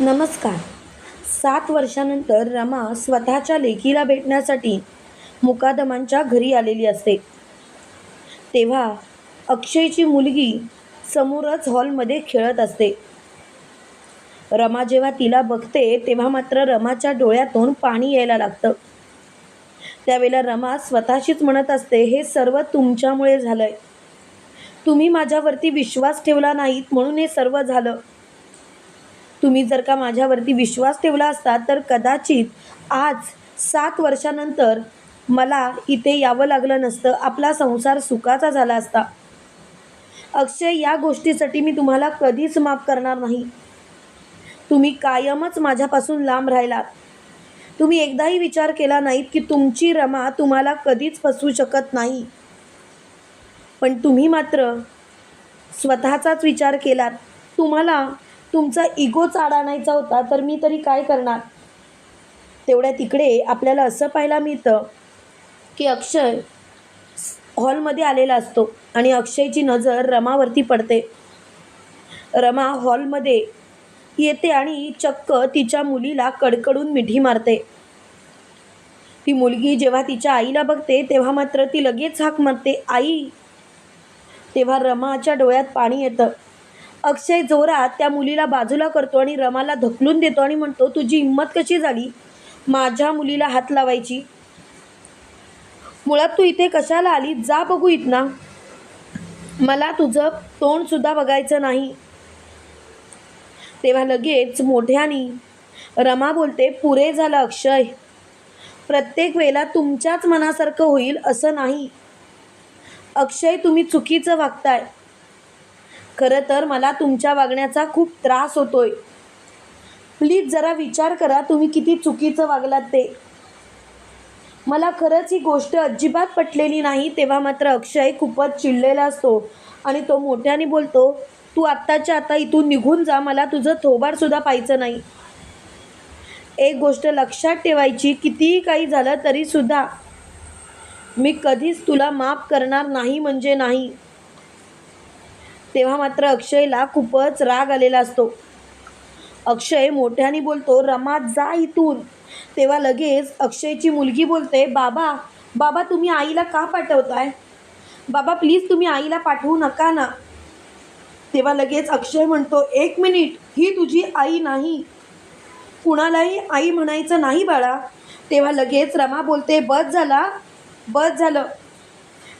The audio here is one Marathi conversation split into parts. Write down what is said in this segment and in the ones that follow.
नमस्कार. सात वर्षानंतर रमा स्वतःच्या लेकीला भेटण्यासाठी मुकादमांच्या घरी आलेली असते. तेव्हा अक्षयची मुलगी समोरच हॉलमध्ये खेळत असते. रमा जेव्हा तिला बघते तेव्हा मात्र रमाच्या डोळ्यातून पाणी यायला लागतं. त्यावेळेला रमा स्वतःशीच म्हणत असते हे सर्व तुमच्यामुळे झालंय. तुम्ही माझ्यावरती विश्वास ठेवला नाहीत म्हणून हे सर्व झालं. तुम्ही जर का माझ्यावरती विश्वास ठेवला असता तर कदाचित आज सात वर्षानंतर मला इथे यावं लागलं नसतं. आपला संसार सुखाचा झाला असता. अक्षय या गोष्टीसाठी मी तुम्हाला कधीच माफ करणार नाही. तुम्ही कायमच माझ्यापासून लांब राहिलात. तुम्ही एकदाही विचार केला नाहीत की तुमची रमा तुम्हाला कधीच फसवू शकत नाही. पण तुम्ही मात्र स्वतःचाच विचार केलात. तुम्हाला तुमचा इगो चाड आणायचा होता तर मी तरी काय करणार? तेवढ्या तिकडे आपल्याला असं पाहायला मिळतं की अक्षय हॉलमध्ये आलेला असतो आणि अक्षयची नजर रमावरती पडते. रमा हॉलमध्ये येते आणि चक्क तिच्या मुलीला कडकडून मिठी मारते. ती मुलगी जेव्हा तिच्या आईला बघते तेव्हा मात्र ती लगेच हाक मारते. आई! तेव्हा रमाच्या डोळ्यात पाणी येतं. अक्षय जोरात त्या मुलीला बाजूला करतो आणि रमाला धकलून देतो आणि म्हणतो तुझी हिंमत कशी झाली? माझ्या मुलीला हात लावायची. मुळात तू इथे कशाला आली? जा बघू इथना. मला तुझं तोंडसुद्धा बघायचं नाही. तेव्हा लगेच मोठ्यानी रमा बोलते पुरे झालं अक्षय. प्रत्येक वेळेला तुमच्याच मनासारखं होईल असं नाही. अक्षय तुम्ही चुकीचं वागताय. खरं तर मला तुमच्या वागण्याचा खूप त्रास होतोय. प्लीज जरा विचार करा तुम्ही किती चुकीचं वागलात ते. मला खरंच ही गोष्ट अजिबात पटलेली नाही तेव्हा मात्र अक्षय खूपच चिडलेला असतो आणि तो मोठ्याने बोलतो तू आत्ताच्या आता इथून निघून जा मला तुझं थोबारसुद्धा पाहायचं नाही. एक गोष्ट लक्षात ठेवायची कितीही काही झालं तरीसुद्धा मी कधीच तुला माफ करणार नाही म्हणजे नाही. तेव्हा मात्र अक्षयला खूपच राग आलेला असतो. अक्षय मोठ्याने बोलतो रमा जा इथून. तेव्हा लगेच अक्षयची मुलगी बोलते बाबा बाबा तुम्ही आईला का पाठवताय? बाबा प्लीज तुम्ही आईला पाठवू नका ना. तेव्हा लगेच अक्षय म्हणतो एक मिनिट ही तुझी आई नाही. कुणालाही आई म्हणायचं नाही बाळा. तेव्हा लगेच रमा बोलते बस झाला बस झालं.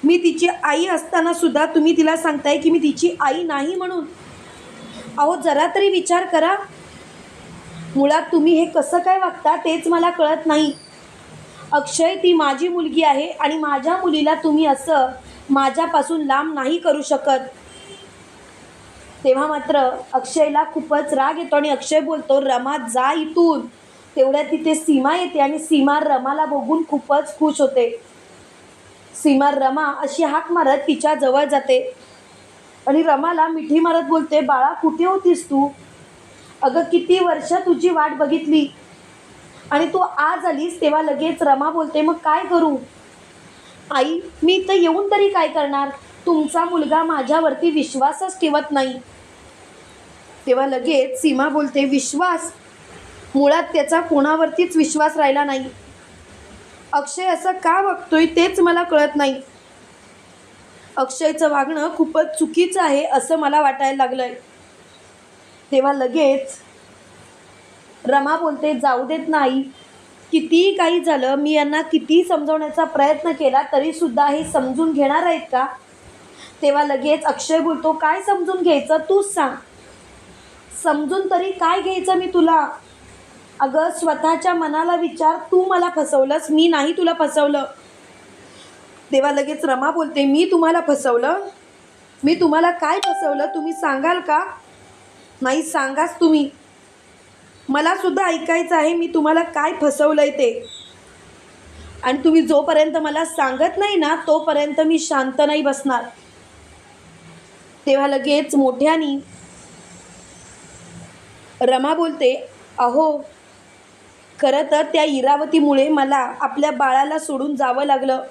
मी तिची आई असताना सुद्धा तुम्ही तिला सांगताय की मी तिची आई नाही म्हणून. अहो जरा तरी विचार करा. मुळात तुम्ही हे कसं काय वागता तेच मला कळत नाही. अक्षय ती माझी मुलगी आहे आणि माझ्या मुलीला तुम्ही असं माझ्यापासून लांब नाही करू शकत. तेव्हा मात्र अक्षयला खूपच राग येतो आणि अक्षय बोलतो रमा जा इथून. तेवढ्या तिथे सीमा येते आणि सीमा रमाला बघून खूपच खुश होते. सीमा रमा अशी हाक मारत तिच्या जवळ जाते. आणि रमाला मिठी मारत बोलते बाळा कुठे होतीस तू? अगं किती वर्ष तुझी वाट बघितली. आणि तू आज आलीस तेव्हा लगेच रमा बोलते मग काय करू? आई मी इथं येऊन तरी काय करणार? तुमचा मुलगा माझ्यावरती विश्वासच ठेवत नाही. तेव्हा लगेच सीमा बोलते विश्वास? मुळात त्याचा कोणावरतीच विश्वास राहिला नाही. अक्षय असं का वागतोय तेच मला कळत नाही. अक्षयचं वागणं खूपच चुकीचं आहे असं मला वाटायला लागलंय. तेव्हा लगेच रमा बोलते जाऊ देत नाही. कितीही काही झालं मी यांना कितीही समजवण्याचा प्रयत्न केला तरीसुद्धा हे समजून घेणार आहेत का? तेव्हा लगेच अक्षय बोलतो काय समजून घ्यायचं? तूच सांग. समजून तरी काय घ्यायचं मी तुला? अगं स्वतःच्या मनाला विचार तू मला फसवलंस मी नाही तुला फसवलं. तेव्हा लगेच रमा बोलते मी तुम्हाला फसवलं? मी तुम्हाला काय फसवलं? तुम्ही सांगाल का? नाही सांगाच तुम्ही. मला सुद्धा ऐकायचं आहे मी तुम्हाला काय फसवलं आहे ते. आणि तुम्ही जोपर्यंत मला सांगत नाही ना तोपर्यंत मी शांत नाही बसणार. तेव्हा लगेच मोठ्यानी. रमा बोलते अहो खरं तर त्या इरावतीमुळे मला आपल्या बाळाला सोडून जावं लागलं.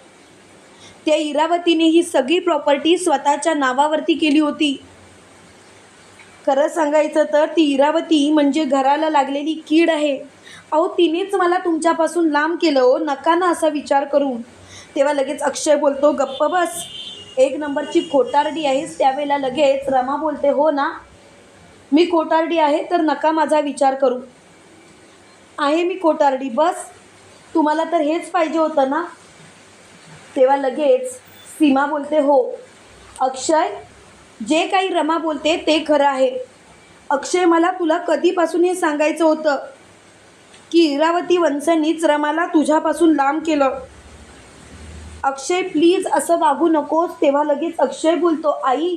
त्या इरावतीने ही सगळी प्रॉपर्टी स्वतःच्या नावावरती केली होती. खरं सांगायचं तर ती इरावती म्हणजे घराला लागलेली कीड आहे. अहो तिनेच मला तुमच्यापासून लांब केलं हो नका ना असा विचार करून. तेव्हा लगेच अक्षय बोलतो गप्प बस. एक नंबरची खोटारडी आहेस त्यावेळेला लगेच रमा बोलते हो ना. मी खोटारडी आहे तर नका माझा विचार करू. आहे मी कोटारडी बस. तुम्हाला तर हेच पाहिजे होतं ना? तेव्हा लगेच सीमा बोलते हो. अक्षय जे काही रमा बोलते ते खरं आहे. अक्षय मला तुला कधीपासून हे सांगायचं होतं? की इरावती वंशनीच रमाला तुझ्यापासून लांब केलं. अक्षय प्लीज असं वागू नकोस. तेव्हा लगेच अक्षय बोलतो आई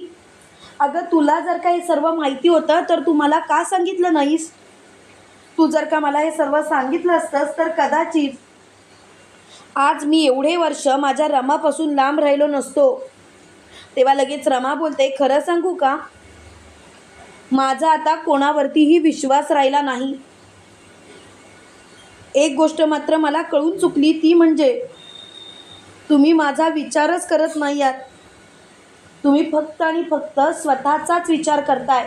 अगं तुला जर का हे सर्व माहिती होतं तर तू मला का सांगितलं नाहीस? तू जर का मला हे सर्व सांगितलं असतंस तर कदाचित आज मी एवढे वर्ष माझ्या रमापासून लांब राहिलो नसतो. तेव्हा लगेच रमा बोलते खरं सांगू का? माझा आता कोणावरतीही विश्वास राहिला नाही. एक गोष्ट मात्र मला कळून चुकली ती म्हणजे तुम्ही माझा विचारच करत नाही आहात. तुम्ही फक्त आणि फक्त स्वतःचाच विचार करताय.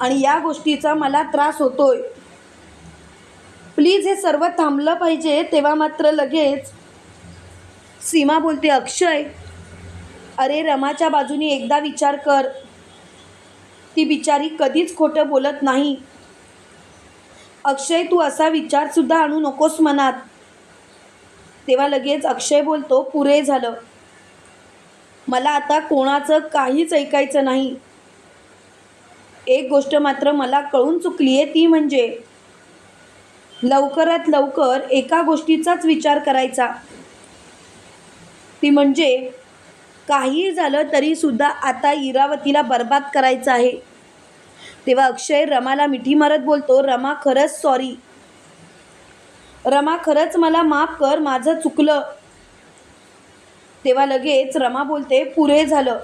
आणि या गोष्टीचा मला त्रास होतोय. प्लीज हे सर्व थांबलं पाहिजे तेव्हा मात्र लगेच सीमा बोलते अक्षय अरे रमाच्या बाजूने एकदा विचार कर. ती बिचारी कधीच खोटं बोलत नाही. अक्षय तू असा विचारसुद्धा आणू नकोस मनात. तेव्हा लगेच अक्षय बोलतो पुरे झालं. मला आता कोणाचं काहीच ऐकायचं नाही. एक गोष्ट मात्र मला कळून चुकली आहे ती म्हणजे लवकरात लवकर एका गोष्टीचाच विचार करायचा. ती म्हणजे काहीही झालं तरीसुद्धा आता इरावतीला बर्बाद करायचं आहे. तेव्हा अक्षय रमाला मिठी मारत बोलतो रमा खरंच सॉरी रमा खरंच मला माफ कर माझं चुकलं. तेव्हा लगेच रमा बोलते पुरे झालं.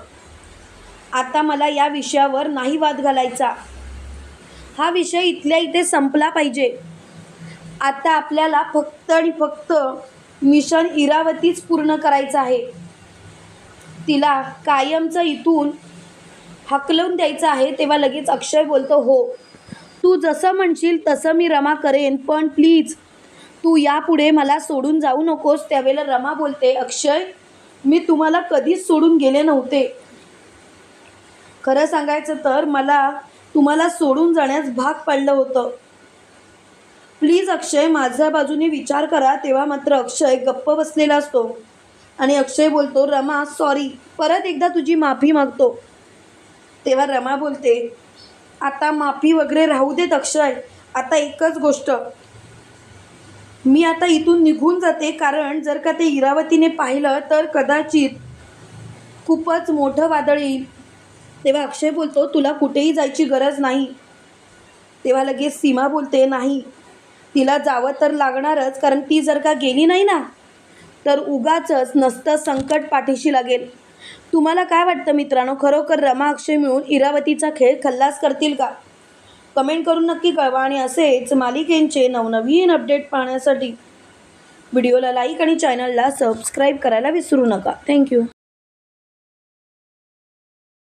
आता मला या विषयावर नाही वाद घालायचा. हा विषय इथल्या इथे संपला पाहिजे. आता आपल्याला फक्त आणि फक्त मिशन इरावतीच पूर्ण करायचं आहे. तिला कायमचं इथून हकलवून द्यायचं आहे तेव्हा लगेच अक्षय बोलतो हो तू जसं म्हणशील तसं मी रमा करेन पण प्लीज तू यापुढे मला सोडून जाऊ नकोस. त्यावेळेला रमा बोलते अक्षय मी तुम्हाला कधीच सोडून गेले नव्हते. खरं सांगायचं तर मला तुम्हाला सोडून जाण्यास भाग पडलं होतं. प्लीज अक्षय माझ्या बाजूने विचार करा. तेव्हा मात्र अक्षय गप्प बसलेला असतो. आणि अक्षय बोलतो रमा सॉरी परत एकदा तुझी माफी मागतो. तेव्हा रमा बोलते आता माफी वगैरे राहू देत अक्षय. आता एकच गोष्ट. मी आता इथून निघून जाते. कारण जर का ते इरावतीने पाहिलं तर कदाचित खूपच मोठं वादळ येईल. तेव्हा अक्षय बोलतो तुला कुठेही जायची गरज नाही. तेव्हा लगेच सीमा बोलते नाही. तिला जावं तर लागणारच कारण ती जर का गेली नाही ना तर उगाचच नसतं संकट पाठीशी लागेल. तुम्हाला काय वाटतं मित्रांनो? खरोखर रमा अक्षय मिळून इरावतीचा खेळ खल्लास करतील का? कमेंट करून नक्की कळवा आणि असेच मालिकेंचे नवनवीन अपडेट पाहण्यासाठी व्हिडिओला लाईक आणि चॅनलला सबस्क्राईब करायला विसरू नका. थँक्यू.